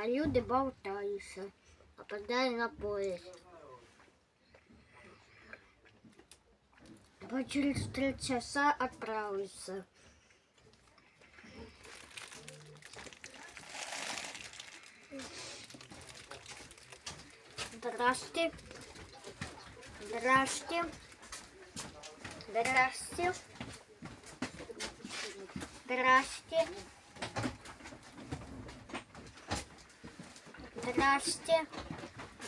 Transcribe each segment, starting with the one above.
а люди болтаються. Опадає на поїзд. Давай через три часа отправиться. Здрасте. Здрасте. Здрасте. Здрасте. Здрасте.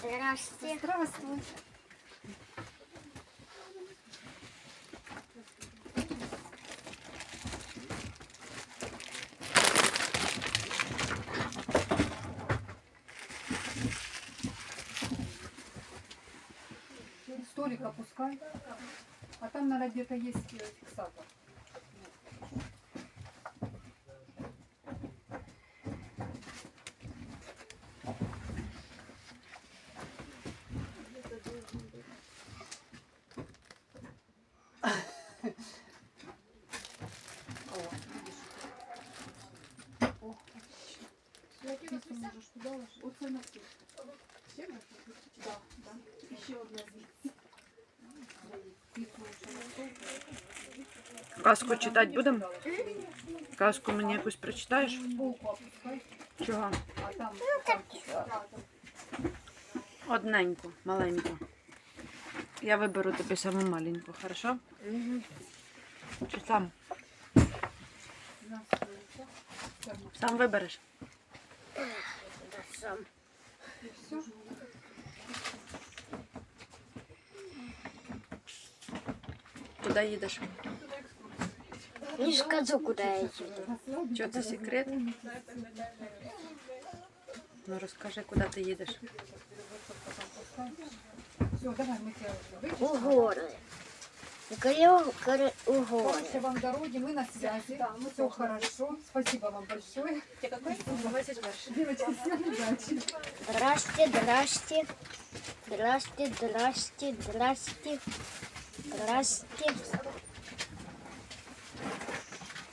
Здрасте. Здравствуй. Столик опускай. А там, наверное, где-то есть э, фиксатор. Оце на всіх. Ще можна? Да, да. І ще одна звідси. Казку читати будемо? Казку мені якусь прочитаєш? Чого? Одненьку, маленьку. Я виберу тобі саму маленьку, хорошо? Чи сам? Сам вибереш? Сам. все. Куди їдеш? Не скажу, куда я еду. Що це секрет? Ну розкажи, куди ти їдеш. Все, давай мы тебя У выпишем. горы. Горю, горы, у горы. Хорошей вам дороги, мы на связи. Все хорошо. Спасибо вам большое. Девочки, всем удачи. Здрасте, здрасте. Здрасте, здрасте, здрасте. Здрасте.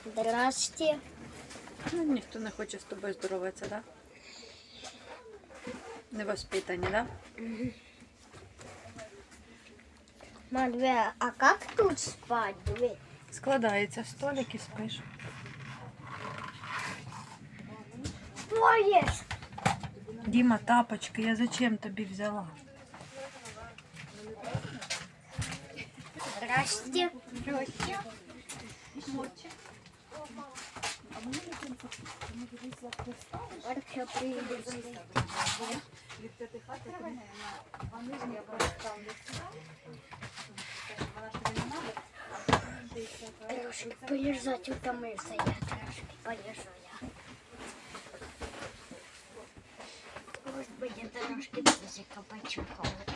Здрасте. Ну, ніхто не хоче з тобою здороватися, так? Да? Невоспитані, так? Да? Матвей, а как тут спать? Две? Складається столик і спиш. Поешь. Діма, тапочки, я зачем тобі взяла? Здрасте. Арча приедет. Трошки полежать утомился я, трошки полежу я. Быть, я трошки музыка почухала.